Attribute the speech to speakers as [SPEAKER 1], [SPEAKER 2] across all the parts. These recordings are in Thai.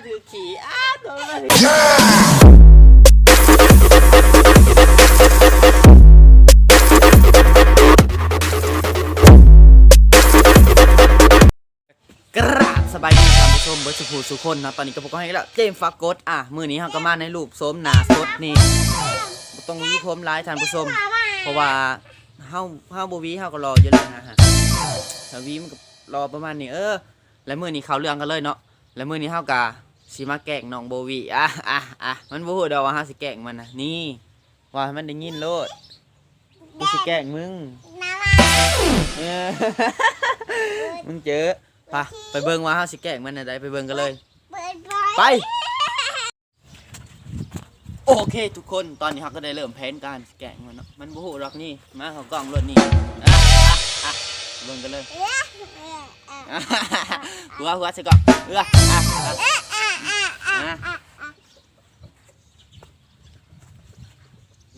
[SPEAKER 1] มาถือขี่อ้าตัวมาถืออกราบสบายดีท่านผู้ชมเบิร์ดสุภูสุคนนะตอนนี้ก็พวกก็ให้แล้วเจมส์ฟากกดอะมือนี้เราก็มาในรูปโสมหนาสดนี่บ่ต้องวีผมร้ายท่านผู้ชมเพราะว่าเฮาเฮาบ่วีเฮาก็รออยู่แล้วนะฮะถ้าวีมันก็รอประมาณนี้เออ แล้วมื้อนี้เข้าเรื่องกันเลยเนาะแล้วมื้อนี้เฮากะ สิมาแกล้งน้องโบวีอะอะอะมันบ่ฮู้ดอกว่าเฮาสิแกล้งมันนะนี่ ว่าให้มันได้ยินโลดกูสิแกล้งมึงเออ มึงเจอไปไปเบิ่งว่าเฮาสิแกล้งมันน่ะได้ไปเบิ่งกันเลยไป โอเคทุกคนตอนนี้เราก็ได้เริ่มแผนการแกล้งมันเนาะมันบ่ฮู้หรอกนี่มาเขากล้องรถนี่อะอะอะเบิ่งกันเลยหัวหัวสิก่อนเอออะอะ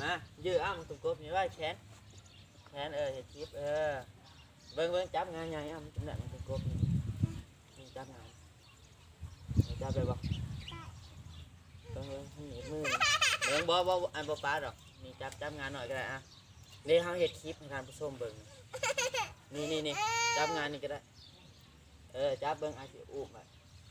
[SPEAKER 1] มายื้ออ้ามึงตุกกบนี่ไว้แขนแขนเออเฮ็ดคลิปเออเบิ่งเบิ่งจับงานใหญ่อ้ามึงจับได้มึงตุกกบนี่มึงจับงานจับได้บ่เบิ่งเบิ่งให้หนีมือเบิ่งบ่บ่อันบ่ป้าดอกนี่จับจับงานหน่อยก็ได้อะนี่เฮาเฮ็ดคลิปให้ท่านผู้ชมเบิ่งนี่นี่นี่จับงานนี่ก็ได้เออจับเบิ้งอาจจะอุ้มไป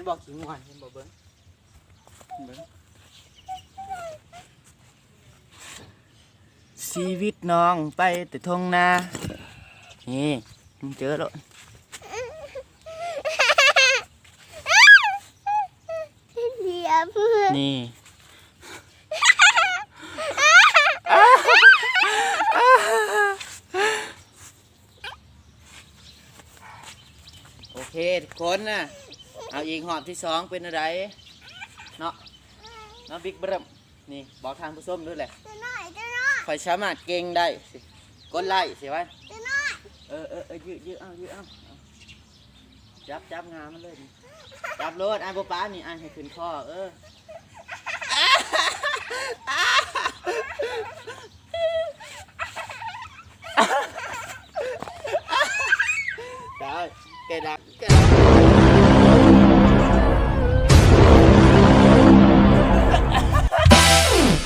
[SPEAKER 1] นบอกขิง
[SPEAKER 2] หวา
[SPEAKER 1] นเห็นบอกเบิ้งเบิ้งชีวิตน้องไปแต่ทงนานี่มึงเจอแล้ว
[SPEAKER 2] เดียวเพื่อน
[SPEAKER 1] นี่โอ เคทุกคนนะเอาอีกหอบที่สองเป็นอะไรเนาะเนาะบิ๊กเบิ้มนี่บอกทางผู้ชมด้วยแหละ
[SPEAKER 2] จะน้อยจะน้อย
[SPEAKER 1] คอยสามารถเก่งได้สิกดไล่สิไว้
[SPEAKER 2] จะน้อย
[SPEAKER 1] เออเออเออยืดยืดเอายืดเอาเอาจับจับงามมันเลยนี่จับรถไอ้ป๊ป้านี่ไอ้ให้ขึ้นคอเออได้ แกดักแกดัก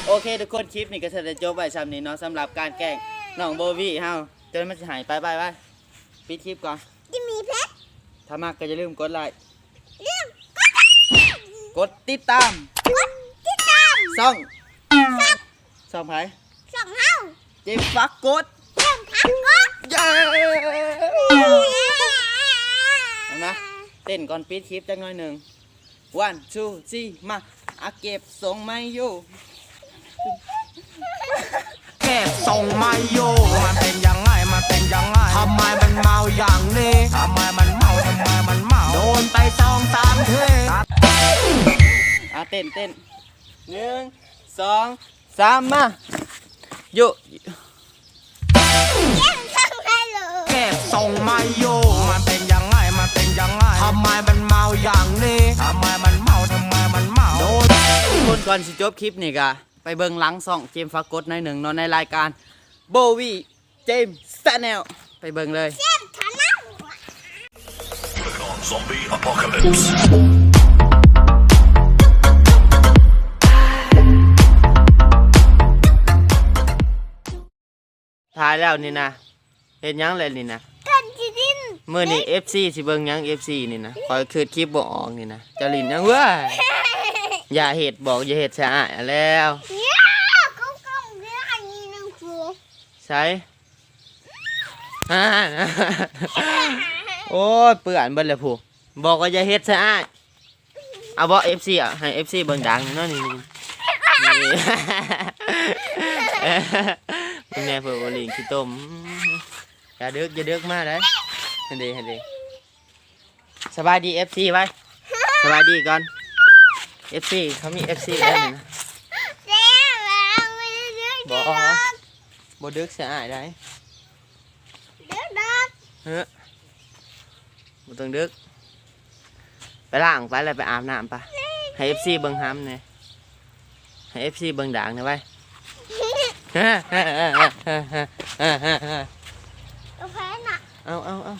[SPEAKER 1] โอเคทุกคนคลิปนี้ก็จะจบไปซ้ำนี้เนาะสำหรับการแกล้งน้องโบวี่เฮาจนมันจะหายไปไปไปปิดคลิปก่อน
[SPEAKER 2] จะมีเพชร
[SPEAKER 1] ถ้ามากก็อย่าลืมกดไลค์
[SPEAKER 2] เรื่อง
[SPEAKER 1] กดติดตาม
[SPEAKER 2] กดติดตาม
[SPEAKER 1] ซ่องซ่องไผ
[SPEAKER 2] สองเฮา
[SPEAKER 1] เจมฟักกด
[SPEAKER 2] เรื่องทักกด
[SPEAKER 1] เย้ เอานะเต้นก่อนปิดคลิปจังหน่อยหนึ่ง one two three มาอาเก็บส่งไม่อยู่
[SPEAKER 3] เก็บทรงไม่อยู่มันเป็นยังไงมันเป็นยังไงทำไมมันเมาอย่างนี้ทำไมมันเมาทำไมมันเมาโดนไปสองสามเท
[SPEAKER 1] อะเต้นเต้นหนึ่งสองสามมาโย กคนก่อนสิจบคลิปนี่กะไปเบิ่งหลังซ่องเจมฟักกดในอยหนึ่งเนอนในรายการโบวีเจมสแนลไปเบิ่งเลย
[SPEAKER 2] เรื่องทันนะ
[SPEAKER 4] Zombie apocalypse.
[SPEAKER 1] ถ่ายแล้วนี่นะเห็นยังเลยนี่นะ
[SPEAKER 2] กันจีดิน
[SPEAKER 1] มื่อนี้ FC สิเบิ่งหยัง FC นี่นะคอยคืดคลิปบ่ออกนี่นะจะลินยังเว้ย อย่าเห็ดบอกอย่าเห็ดสะอาดแล้ว
[SPEAKER 2] เนี่ยก็กำเรื่องอันนี้นึงคือ
[SPEAKER 1] ใช่อ่าโอ้ยเปื่อนเบิดเลยผู้บอกว่าจะเฮ็ดซะอ้ายเอาบ่ FC อะให้ FC เบิ่งดังเนาะนี่นี่นี่เป็นไงเพื่อนโอลิงขี้ต้มอย่าเดึกอย่าเดึกมาได้เห็นดีเห็นดีสบายดี FC ไว้สบายดีก่อน FC เขามี FC แล้วนี่นะ
[SPEAKER 2] เจ๊แล้วไม่ได้เดือด
[SPEAKER 1] บ่บ่ดึกเสียอายได้
[SPEAKER 2] เดือดดัก
[SPEAKER 1] เฮ้อบ่ต้องดึก ไปล้างไปแล้วไปอาบน้ำปะให้ FC เบิ่งห้ำเนี่ยให้ FC เบิ่งด่างเนี่อยไว้
[SPEAKER 2] กาแฟน่ะ
[SPEAKER 1] เอาเอาเอา